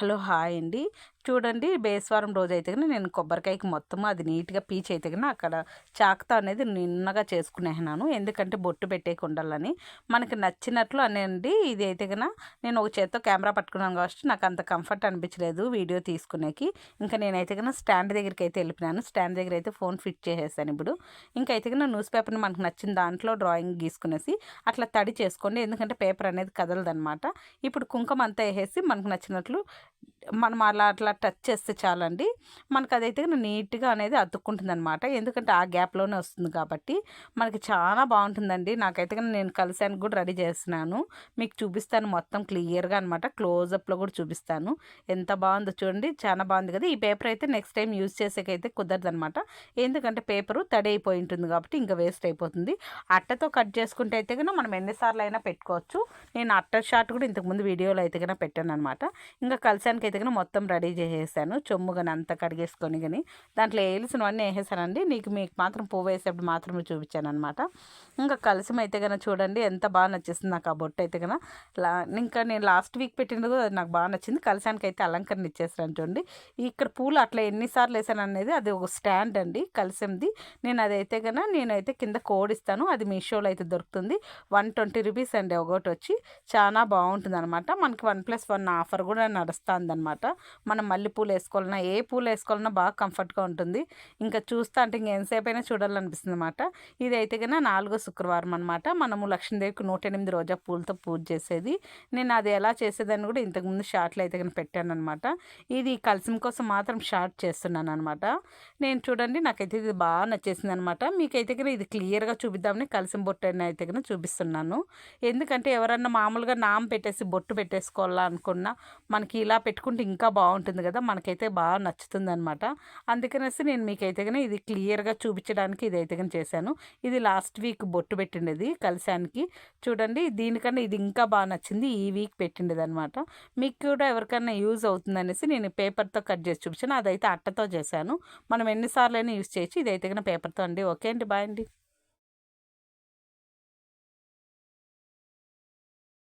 Hello hi అండి. చూడండి బేస్వారం రోజు అయితే కానీ నేను కొబ్బరికాయకి మొత్తం అది నీట్గా పీచ్ అయితే కానీ అక్కడ చాక్తో అనేది నిన్నగా చేసుకునేనాను ఎందుకంటే బొట్టు పెట్టే ఉండాలని మనకి నచ్చినట్లు అనండి ఇది అయితే కన్నా నేను ఒక చేత్తో కెమెరా పట్టుకున్నాను కాబట్టి నాకు అంత కంఫర్ట్ అనిపించలేదు వీడియో తీసుకునేకి. ఇంకా నేనైతే కన్నా స్టాండ్ దగ్గరికి అయితే వెళ్ళిపోయినాను. స్టాండ్ దగ్గర అయితే ఫోన్ ఫిట్ చేసేసాను ఇప్పుడు. ఇంకా అయితే కన్నా న్యూస్ పేపర్ని మనకు నచ్చిన దాంట్లో డ్రాయింగ్ గీసుకునేసి అట్లా తడి చేసుకోండి. ఎందుకంటే పేపర్ అనేది కదలదనమాట. ఇప్పుడు కుంకుమ అంతా వేసేసి మనకు నచ్చినట్లు మనం అలా అట్లా టచ్ చేస్తే చాలండి. మనకు అదైతే నీట్గా అనేది అతుక్కుంటుంది అనమాట ఎందుకంటే ఆ గ్యాప్లోనే వస్తుంది కాబట్టి మనకి చాలా బాగుంటుందండి. నాకైతే నేను కలిసానికి కూడా రెడీ చేస్తున్నాను. మీకు చూపిస్తాను మొత్తం క్లియర్గా అనమాట క్లోజప్లో కూడా చూపిస్తాను. ఎంత బాగుందో చూడండి. చాలా బాగుంది కదా. ఈ పేపర్ అయితే నెక్స్ట్ టైం యూజ్ చేసేకైతే కుదరదు అనమాట ఎందుకంటే పేపరు తడి అయిపోయి ఉంటుంది కాబట్టి ఇంకా వేస్ట్ అయిపోతుంది. అట్టతో కట్ చేసుకుంటే అయితే కన్నా మనం ఎన్నిసార్లు అయినా పెట్టుకోవచ్చు. నేను అట్ట షాట్ కూడా ఇంతకుముందు వీడియోలో అయితే కన్నా పెట్టాను అనమాట ఇంకా కలిసానికి అయితే కానీ మొత్తం రెడీ చేసేసాను. చొమ్ము కానీ అంతా కడిగేసుకొని కానీ దాంట్లో వేలిసినవన్నీ వేసేసానండి. నీకు మీకు మాత్రం పువ్వు వేసేప్పుడు మాత్రమే చూపించాను అనమాట ఇంకా కలిసి అయితే కనుక చూడండి ఎంత బాగా నచ్చేస్తుంది నాకు ఆ బొట్టు అయితే కనుక లా ఇంకా నేను లాస్ట్ వీక్ పెట్టినది కూడా నాకు బాగా నచ్చింది. కలిసానికి అయితే అలంకరణ ఇచ్చేసాను చూడండి. ఇక్కడ పూలు అట్లా ఎన్నిసార్లు వేసాను అనేది అది ఒక స్టాండ్ అండి కలిసింది నేను అదైతే కనుక నేనైతే కింద కోడ్ ఇస్తాను. అది మీషోలో అయితే దొరుకుతుంది. వన్ ట్వంటీ రూపీస్ అండి ఒకటి వచ్చి. చాలా బాగుంటుంది అనమాట మనకి వన్ ప్లస్ వన్ ఆఫర్ కూడా నడుస్తుంది అనమాట మనం మల్లెపూలు వేసుకోవాలన్నా ఏ పూలు వేసుకోవాలన్నా బాగా కంఫర్ట్గా ఉంటుంది. ఇంకా చూస్తా అంటే ఇంకెంతసేపు అయినా చూడాలనిపిస్తుంది అనమాట ఇది అయితే కన్నా నాలుగో శుక్రవారం అనమాట మనము లక్ష్మీదేవికి నూట ఎనిమిది రోజా పూలతో పూజ చేసేది. నేను అది ఎలా చేసేదని కూడా ఇంతకుముందు షార్ట్లు అయితే కానీ పెట్టాను అనమాట ఇది కలిసి కోసం మాత్రం షార్ట్ చేస్తున్నాను అనమాట నేను చూడండి నాకైతే ఇది బాగా నచ్చేసింది అనమాట మీకైతే కన్నా ఇది క్లియర్గా చూపిద్దామని కలిసి బొట్టు అయితే కన్నా చూపిస్తున్నాను. ఎందుకంటే ఎవరన్నా మామూలుగా నామ పెట్టేసి బొట్టు పెట్టేసుకోవాలా అనుకున్నా మనకి ఇలా పెట్టుకుంటే ఇంకా బాగుంటుంది కదా మనకైతే బాగా నచ్చుతుంది అనమాట అందుకనేసి నేను మీకైతే కానీ ఇది క్లియర్గా చూపించడానికి ఇది అయితే కానీ చేశాను. ఇది లాస్ట్ వీక్ బొట్టు పెట్టిండేది కలిశానికి. చూడండి దీనికన్నా ఇది ఇంకా బాగా నచ్చింది ఈ వీక్ పెట్టిండేది అనమాట మీకు కూడా ఎవరికైనా యూజ్ అవుతుంది అనేసి నేను పేపర్తో కట్ చేసి చూపించాను. అదైతే అట్టతో చేశాను. మనం ఎన్నిసార్లు అయినా యూజ్ చేయొచ్చు. ఇదైతే కానీ పేపర్తో అండి. ఓకే అండి. బాయ్ అండి.